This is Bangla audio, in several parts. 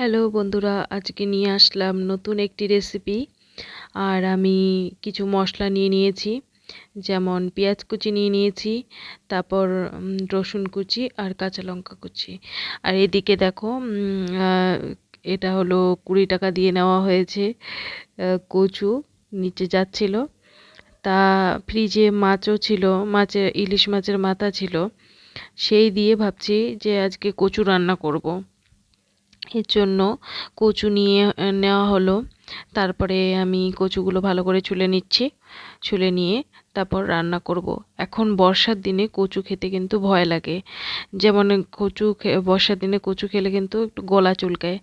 হ্যালো বন্ধুরা, আজকে নিয়ে আসলাম নতুন একটি রেসিপি আর আমি কিছু মশলা নিয়ে নিয়েছি, যেমন পেঁয়াজ কুচি নিয়ে নিয়েছি, তারপর রসুন কুচি আর কাঁচা লঙ্কা কুচি আর এদিকে দেখো এটা হলো কুড়ি টাকা দিয়ে নেওয়া হয়েছে কচু নিচে যাচ্ছিল তা ফ্রিজে মাছও ছিল, মাছের, ইলিশ মাছের মাথা ছিল, সেই দিয়ে ভাবছি যে আজকে কচু রান্না করব। এর জন্য কচু নিয়ে নেওয়া হলো। তারপরে আমি কচুগুলো ভালো করে ছুলে নিচ্ছি, ছুলে নিয়ে তারপর রান্না করব। এখন বর্ষার দিনে কচু খেতে কিন্তু ভয় লাগে। যেমন কচু বর্ষার দিনে কচু খেলে কিন্তু একটু গলা চুলকায়।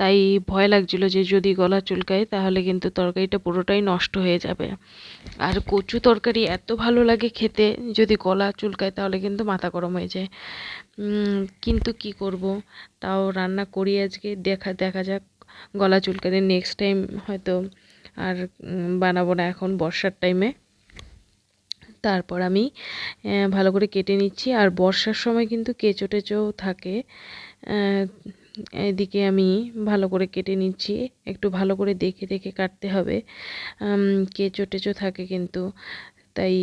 তাই ভয় লাগছিল যে যদি গলা চুলকায় তাহলে কিন্তু তরকারিটা পুরোটাই নষ্ট হয়ে যাবে। আর কচু তরকারি এত ভালো লাগে খেতে, যদি গলা চুলকায় তাহলে কিন্তু মাথা গরম হয়ে যায়। কিন্তু কি করব? তাও রান্না করি আজকে, দেখা দেখা যাক। গলা চুলকালে নেক্সট টাইম হয়তো আর বানাবো না এখন বর্ষার টাইমে তারপর আমি ভালো করে কেটে নিচ্ছি। আর বর্ষার সময় কিন্তু কেঁচো টেচো থাকে। এদিকে আমি ভালো করে কেটে নিচ্ছি। একটু ভালো করে দেখে দেখে কাটতে হবে। কেঁচো টেচো থাকে কিন্তু, তাই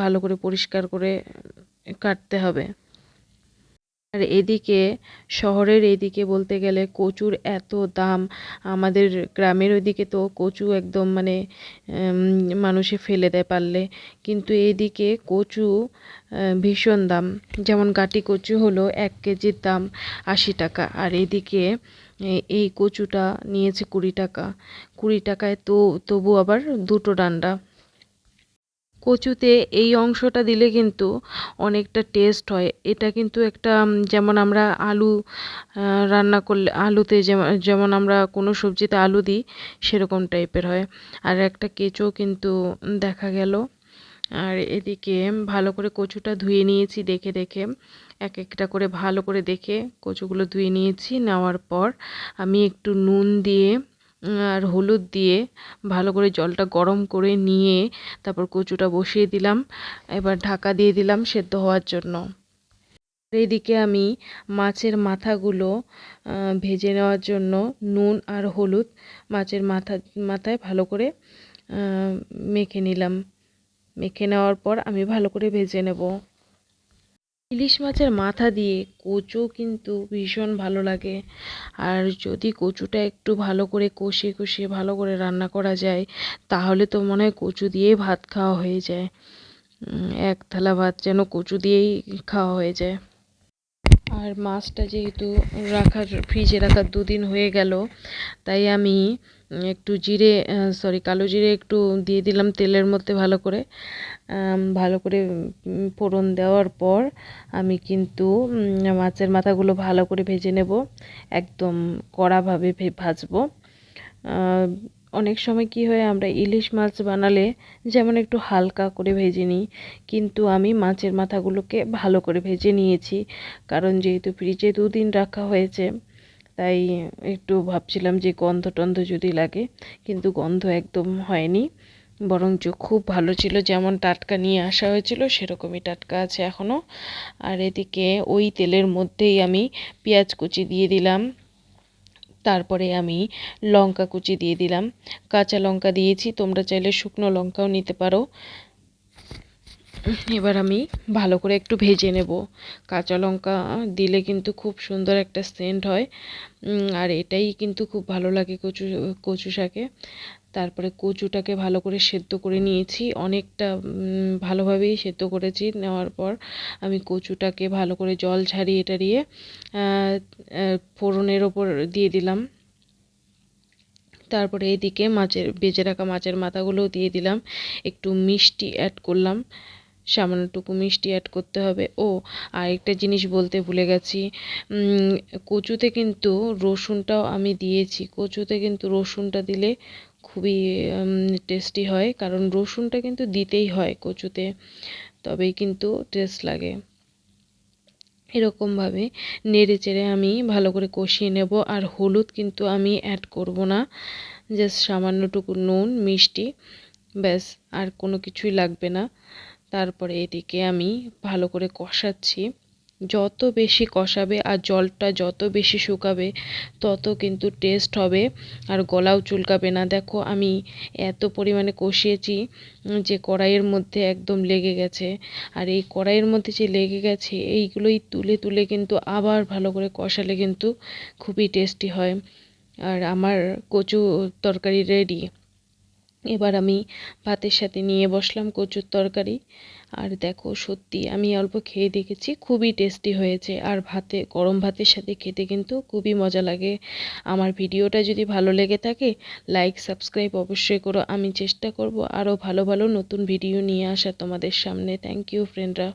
ভালো করে পরিষ্কার করে কাটতে হবে। আর এদিকে, শহরের এদিকে বলতে গেলে কচুর এত দাম। আমাদের গ্রামের ওইদিকে তো কচু একদম মানে মানুষে ফেলে দেয় পারলে। কিন্তু এদিকে কচু ভীষণ দাম। যেমন গাটি কচু হলো এক কেজির দাম আশি টাকা। আর এদিকে এই কচুটা নিয়েছে কুড়ি টাকা। কুড়ি টাকায় তো, তবু আবার দুটো ডান্ডা। কচুতে এই অংশটা দিলে কিন্তু অনেকটা টেস্ট হয়। এটা কিন্তু একটা যেমন আমরা আলু রান্না করলে, আলুতে যেমন আমরা কোনো সবজিতে আলু দিই, সেরকম টাইপের হয়। আর একটা কেঁচো কিন্তু দেখা গেল। আর এদিকে ভালো করে কচুটা ধুয়ে নিয়েছি দেখে দেখে। এক একটা করে ভালো করে দেখে কচুগুলো ধুয়ে নিয়েছি, নেওয়ার পর আমি একটু নুন দিয়ে আর হলুদ দিয়ে ভালো করে জলটা গরম করে নিয়ে তারপর কচুটা বসিয়ে দিলাম। এবার ঢাকা দিয়ে দিলাম সেদ্ধ হওয়ার জন্য। এইদিকে আমি মাছের মাথাগুলো ভেজে নেওয়ার জন্য নুন আর হলুদ মাছের মাথা, মাথায় ভালো করে মেখে নিলাম। মেখে নেওয়ার পর আমি ভালো করে ভেজে নেব। ইলিশ মাছের মাথা দিয়ে কচু কিন্তু ভীষণ ভালো লাগে। আর যদি কচুটা একটু ভালো করে কষিয়ে কষিয়ে ভালো করে রান্না করা যায়, তাহলে তো মনে হয় কচু দিয়েই ভাত খাওয়া হয়ে যায়। এক থালা ভাত যেন কচু দিয়েই খাওয়া হয়ে যায়। আর মাছটা যেহেতু রাখার, ফ্রিজে রাখার দুদিন হয়ে গেল, তাই আমি একটু জিরে সরি কালো জিরে একটু দিয়ে দিলাম তেলের মধ্যে ভালো করে। ভালো করে ফোড়ন দেওয়ার পর আমি কিন্তু মাছের মাথাগুলো ভালো করে ভেজে নেব। একদম কড়াভাবে ভাজবো। অনেক সময় কি হয়, আমরা ইলিশ মাছ বানালে যেমন একটু হালকা করে ভেজে নিই, কিন্তু আমি মাছের মাথাগুলোকে ভালো করে ভেজে নিয়েছি। কারণ যেহেতু ফ্রিজে দুদিন রাখা হয়েছে তাই একটু ভাবছিলাম যে গন্ধ টন্ধ যদি লাগে, কিন্তু গন্ধ একদম হয়নি। বরঞ্চ খুব ভালো ছিল যেমন টাটকা নিয়ে আসা হয়েছিল, সেরকমই টাটকা আছে এখনও আর এদিকে ওই তেলের মধ্যেই আমি পেঁয়াজ কুচি দিয়ে দিলাম। তারপরে আমি লঙ্কা কুচি দিয়ে দিলাম। কাঁচা লঙ্কা দিয়েছি, তোমরা চাইলে শুকনো লঙ্কাও নিতে পারো। এবার আমি ভালো করে একটু ভেজে নেব। কাঁচা লঙ্কা দিলে কিন্তু খুব সুন্দর একটা সেন্ট হয়। আর এটাই কিন্তু খুব ভালো লাগে কচু কচু শাকে। তারপরে কচুটাকে ভালো করে সেদ্ধ করে নিয়েছি। অনেকটা ভালোভাবেই সেদ্ধ করেছি। নেওয়ার পর আমি কচুটাকে ভালো করে জল ছাড়িয়ে আহ, ফোড়নের ওপর দিয়ে দিলাম। তারপরে এদিকে মাছের বেজে রাখা মাছের মাথাগুলোও দিয়ে দিলাম। একটু মিষ্টি অ্যাড করলাম। সামান্যটুকু মিষ্টি অ্যাড করতে হবে। ও, আরেকটা জিনিস বলতে ভুলে গেছি। কচুতে কিন্তু রসুনটাও আমি দিয়েছি। কচুতে কিন্তু রসুনটা দিলে খুবই টেস্টি হয়, কারণ রসুনটা কিন্তু দিতেই হয় কচুতে, তবেই কিন্তু টেস্ট লাগে। এরকমভাবে নেড়ে চেড়ে আমি ভালো করে কষিয়ে নেব, আর হলুদ কিন্তু আমি অ্যাড করব না। জাস্ট সামান্যটুকু নুন, মিষ্টি, ব্যাস, আর কোনো কিছুই লাগবে না। তারপরে এদিকে আমি ভালো করে কষাচ্ছি। যত বেশি কষাবে আর জলটা যত বেশি শুকাবে, তত কিন্তু টেস্ট হবে আর গলাও চুলকাবে না। দেখো, আমি এত পরিমাণে কষিয়েছি যে কড়াইয়ের মধ্যে একদম লেগে গেছে। আর এই কড়াইয়ের মধ্যে যে লেগে গেছে, এইগুলোই তুলে তুলে কিন্তু আবার ভালো করে কষালে কিন্তু খুবই টেস্টি হয়। আর আমার কচু তরকারি রেডি এবার আমি ভাতের সাথে নিয়ে বসলাম কচুর তরকারি। আর দেখো, সত্যি আমি অল্প খেয়ে দেখেছি, খুবই টেস্টি হয়েছে। আর ভাতে, গরম ভাতের সাথে খেতে কিন্তু খুবই মজা লাগে। আমার ভিডিওটা যদি ভালো লেগে থাকে লাইক সাবস্ক্রাইব অবশ্যই করো। আমি চেষ্টা করব আরও ভালো ভালো নতুন ভিডিও নিয়ে আসা তোমাদের সামনে। থ্যাংক ইউ ফ্রেন্ডরা